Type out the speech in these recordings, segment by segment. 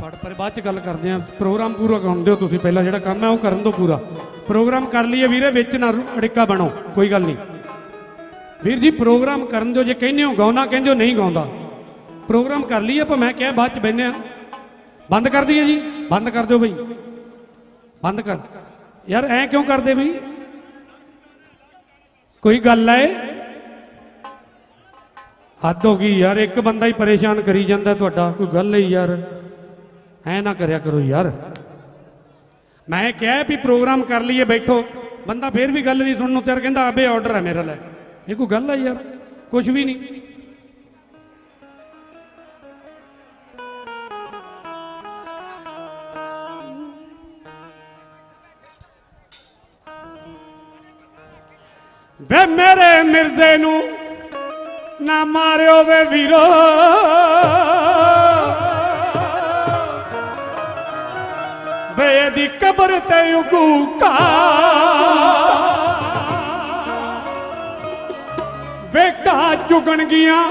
ਫੜ ਪਰ ਬਾਅਦ ਚ ਗੱਲ ਕਰਦੇ ਆ ਪ੍ਰੋਗਰਾਮ ਪੂਰਾ ਕਰਨ ਦਿਓ ਤੁਸੀਂ, ਪਹਿਲਾਂ ਜਿਹੜਾ ਕੰਮ ਹੈ ਉਹ ਕਰਨ ਦਿਓ ਪੂਰਾ। ਪ੍ਰੋਗਰਾਮ ਕਰ ਲਈਏ ਵੀਰੇ, ਵਿੱਚ ਨਾ ਰੁ- ਅੜਿੱਕਾ ਬਣੋ, ਕੋਈ ਗੱਲ ਨਹੀਂ। ਵੀਰ ਜੀ, ਪ੍ਰੋਗਰਾਮ ਕਰਨ ਦਿਓ, ਜੇ ਕਹਿੰਦੇ ਹੋ ਗਾਉਣਾ, ਕਹਿੰਦੇ ਹੋ ਨਹੀਂ ਗਾਉਂਦਾ। ਪ੍ਰੋਗਰਾਮ ਕਰ ਲਈਏ, ਆਪਾਂ ਮੈਂ ਕਿਹਾ ਬਾਅਦ ਚ ਬੈਨੇ ਆ ਬੰਦ ਕਰ ਦਈਏ ਜੀ, ਬੰਦ ਕਰ ਦਿਓ ਬਈ। ਬੰਦ ਕਰ। ਯਾਰ, ਐ ਕਿਉਂ ਕਰਦੇ ਬਈ? ਕੋਈ ਗੱਲ ਹੈ? ਹੱਦ ਹੋ ਗਈ ਯਾਰ, ਇੱਕ ਬੰਦਾ ਹੀ ਪਰੇਸ਼ਾਨ ਕਰੀ ਜਾਂਦਾ ਤੁਹਾਡਾ, ਕੋਈ ਗੱਲ ਹੈ ਯਾਰ? ਐ ਨਾ ਕਰਿਆ ਕਰੋ ਯਾਰ। ਮੈਂ ਕਿਹਾ ਵੀ ਪ੍ਰੋਗਰਾਮ ਕਰ ਲਈਏ, ਬੈਠੋ। ਬੰਦਾ ਫੇਰ ਵੀ ਗੱਲ ਨਹੀਂ ਸੁਣਨ ਨੂੰ ਤਿਆਰ, ਕਹਿੰਦਾ ਆਬੇ ਆਰਡਰ ਹੈ ਮੇਰੇ ਲਈ ਇਹ ਕੋਈ ਗੱਲ ਹੈ ਯਾਰ? ਕੁਝ ਵੀ ਨਹੀਂ। ਵੇ ਮੇਰੇ ਮਿਰਜ਼ੇ ਨੂੰ ਨਾ ਮਾਰਿਓ ਵੇ ਵੀਰੋ। ਵੇ ਇਹਦੀ ਕਬਰ ਤੇ ਉਗੂਕਾ ਵੇ ਕਾ ਚੁਗਣ ਗੀਆਂ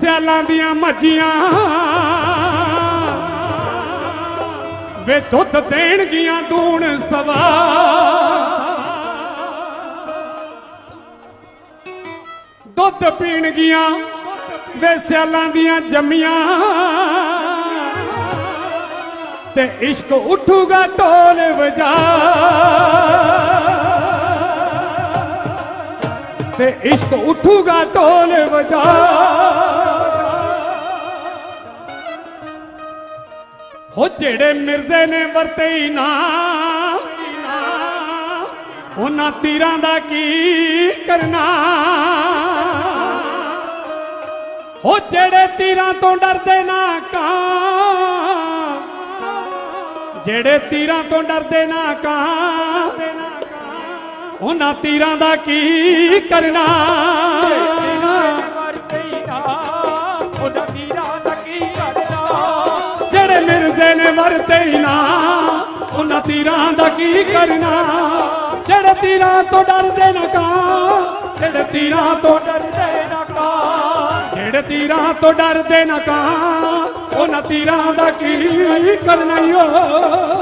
ਸਿਆਲਾਂ ਦੀਆਂ ਮੱਝੀਆਂ। ਵੇ ਦੁੱਧ ਦੇਣਗੀਆਂ ਦੂਣ ਸਵਾ। ਦੁੱਧ ਪੀਣਗੀਆਂ ਵੇ ਸਿਆਲਾਂ ਦੀਆਂ ਜੰਮੀਆਂ। ਤੇ ਇਸ਼ਕ ਉੱਠੂਗਾ ਢੋਲ ਵਜਾ। ਤੇ ਇਸ਼ਕ ਉੱਠੂਗਾ ਢੋਲ ਵਜਾ। ਹੋ ਜਿਹੜੇ ਮਿਰਜ਼ੇ ਨੇ ਵਰਤੇ ਹੀ ਨਾ, ਉਹਨਾਂ ਤੀਰਾਂ ਦਾ ਕੀ ਕਰਨਾ? ਹੋ ਜਿਹੜੇ ਤੀਰਾਂ ਤੋਂ ਡਰਦੇ ਨਾ ਕਾਂ ਜਿਹੜੇ ਤੀਰਾਂ ਤੋਂ ਡਰਦੇ ਨਾ ਕਾਂ, ਉਹਨਾਂ ਤੀਰਾਂ ਦਾ ਕੀ ਕਰਨਾ? ਜਿਹੜੇ ਮਿਰਜ਼ੇ ਨੇ ਮਰਦੇ ਹੀ ਨਾ, ਉਹਨਾਂ ਤੀਰਾਂ ਦਾ ਕੀ ਕਰਨਾ? ਜਿਹੜੇ ਤੀਰਾਂ ਤੋਂ ਡਰਦੇ ਨਾ ਕਾਂ ਤੀਰਾਂ ਤੋਂ ਡਰਦੇ ਨਾ ਕਾਂ। ਉਹਨਾਂ ਤੀਰਾਂ ਦਾ ਕੀ ਕਰਨਾ ਈ ਓ?